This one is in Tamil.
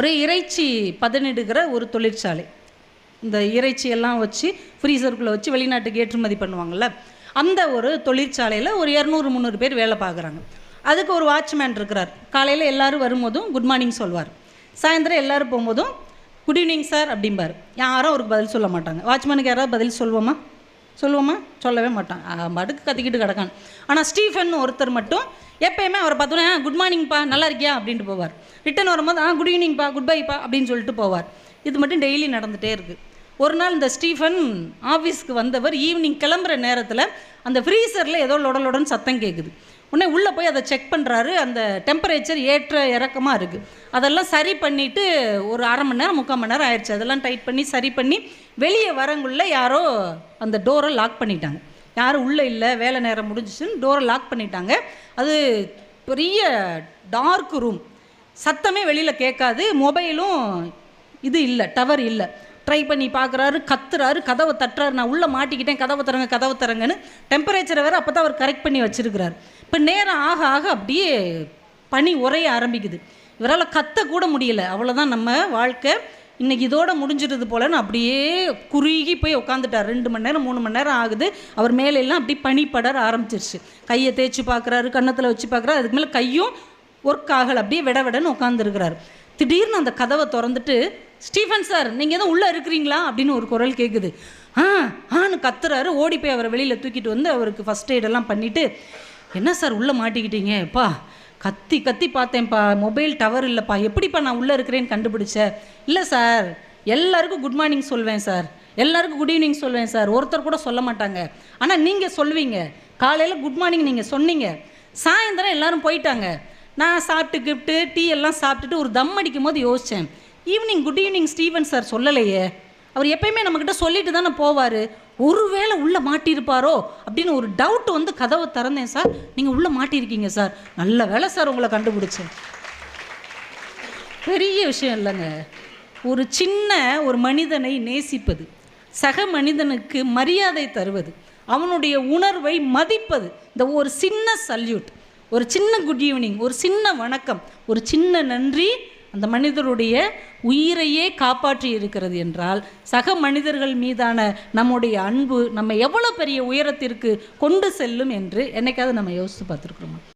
ஒரு இறைச்சி பதனிடுகிற ஒரு தொழிற்சாலை. இந்த இறைச்சி எல்லாம் வச்சு ஃப்ரீசருக்குள்ளே வச்சு வெளிநாட்டுக்கு ஏற்றுமதி பண்ணுவாங்கள்ல அந்த ஒரு தொழிற்சாலையில் ஒரு இரநூறு முந்நூறு பேர் வேலை பார்க்குறாங்க. அதுக்கு ஒரு வாட்ச்மேன் இருக்கிறார். காலையில் எல்லாரும் வரும்போதும் குட் மார்னிங் சொல்வார். சாயந்தரம் எல்லாரும் போகும்போதும் குட் ஈவினிங் சார் அப்படிம்பார். யாரும் அவருக்கு பதில் சொல்ல மாட்டாங்க. வாட்ச்மேனுக்கு யாராவது பதில் சொல்லுவோமா சொல்லுவோமா? சொல்லவே மாட்டான். அவன் கத்திக்கிட்டு கிடக்கான். ஆனால் ஸ்டீஃபன் ஒருத்தர் மட்டும் எப்பயுமே அவரை பார்த்தோன்னே குட் மார்னிங்ப்பா நல்லா இருக்கியா? அப்படின்ட்டு போவார். ரிட்டன் வரும்போது ஆ குட் ஈவினிங்ப்பா குட் பைப்பா அப்படின்னு சொல்லிட்டு போவார். இது மட்டும் டெய்லி நடந்துகிட்டே இருக்குது ஒரு நாள் இந்த ஸ்டீஃபன் ஆஃபீஸ்க்கு வந்தவர் ஈவினிங் கிளம்புற நேரத்தில் அந்த ஃப்ரீசரில் ஏதோ லொடலுடன் சத்தம் கேட்குது உடனே உள்ளே போய் அதை செக் பண்ணுறாரு அந்த டெம்பரேச்சர் ஏற்ற இறக்கமாக இருக்குது அதெல்லாம் சரி பண்ணிவிட்டு ஒரு அரை மணி நேரம் முக்கால் மணி நேரம் ஆயிடுச்சு. அதெல்லாம் டைட் பண்ணி சரி பண்ணி வெளியே வரங்குள்ள யாரோ அந்த டோரை லாக் பண்ணிட்டாங்க. யாரும் உள்ளே இல்லை வேலை நேரம் முடிஞ்சிச்சுன்னு டோரை லாக் பண்ணிட்டாங்க. அது பெரிய டார்க் ரூம் சத்தமே வெளியில் கேட்காது. மொபைலும் இது இல்லை டவர் இல்லை. ட்ரை பண்ணி பார்க்குறாரு கத்துறாரு கதவை தட்டுறாரு. நான் உள்ளே மாட்டிக்கிட்டேன் கதவை தரங்க கதவை தரங்கன்னு டெம்பரேச்சரை வேறு அப்போ தான் அவர் கரெக்ட் பண்ணி வச்சுருக்கிறார். இப்போ நேரம் ஆக ஆக அப்படியே பனி உரைய ஆரம்பிக்குது. இவரால் கத்தக்கூட முடியல. அவ்வளோதான் நம்ம வாழ்க்கை. இன்னைக்கு இதோட முடிஞ்சிடுது போலன்னு அப்படியே குறுகி போய் உட்காந்துட்டார் ரெண்டு மணி நேரம் மூணு மணி நேரம் ஆகுது. அவர் மேலே எல்லாம் அப்படி பனி படர ஆரம்பிச்சிருச்சு. கையை தேய்ச்சி பார்க்குறாரு கன்னத்தில் வச்சு பார்க்குறாரு. அதுக்கு மேலே கையும் ஒர்க் ஆகலை. அப்படியே விட விடன்னு உட்காந்துருக்கிறார் திடீர்னு அந்த கதவை திறந்துட்டு ஸ்டீஃபன் சார் நீங்கள் எதுவும் உள்ளே இருக்கிறீங்களா? அப்படின்னு ஒரு குரல் கேட்குது ஆ ஆன்னு கத்துறாரு. ஓடி போய் அவரை வெளியில் தூக்கிட்டு வந்து அவருக்கு ஃபஸ்ட் எய்டெல்லாம் பண்ணிவிட்டு என்ன சார் உள்ளே மாட்டிக்கிட்டீங்க? எப்பா கத்தி கத்தி பார்த்தேன்ப்பா. மொபைல் டவர் இல்லைப்பா. எப்படிப்பா நான் உள்ளே இருக்கிறேன்னு கண்டுபிடிச்சேன் இல்லை சார். எல்லாருக்கும் குட் மார்னிங் சொல்வேன் சார். எல்லாருக்கும் குட் ஈவினிங் சொல்வேன் சார். ஒருத்தர் கூட சொல்ல மாட்டாங்க. ஆனால் நீங்கள் சொல்வீங்க. காலையில் குட் மார்னிங் நீங்கள் சொன்னீங்க. சாயந்தரம் எல்லாரும் போயிட்டாங்க. நான் சாப்பிட்டு கிஃப்ட்டு டீ எல்லாம் சாப்பிட்டுட்டு ஒரு தம் அடிக்கும் போது யோசித்தேன் evening good evening Steven sir சொல்லலையே. அவர் எப்பயுமே நம்மக்கிட்ட சொல்லிட்டு தானே போவார். ஒருவேளை உள்ளே மாட்டியிருப்பாரோ அப்படின்னு ஒரு டவுட் வந்து கதவை திறந்தேன் சார் நீங்கள் உள்ளே மாட்டியிருக்கீங்க சார் நல்ல வேலை சார் உங்களை கண்டுபிடிச்சேன். பெரிய விஷயம் இல்லைங்க. ஒரு சின்ன ஒரு மனிதனை நேசிப்பது சக மனிதனுக்கு மரியாதை தருவது அவனுடைய உணர்வை மதிப்பது இந்த ஒரு சின்ன சல்யூட் ஒரு சின்ன குட் ஈவினிங் ஒரு சின்ன வணக்கம் ஒரு சின்ன நன்றி அந்த மனிதருடைய உயிரையே காப்பாற்றி இருக்கிறது என்றால் சக மனிதர்கள் மீதான நம்முடைய அன்பு நம்ம எவ்வளோ பெரிய உயரத்திற்கு கொண்டு செல்லும் என்று என்னைக்காவது நம்ம யோசித்து பார்த்துருக்குறோமா?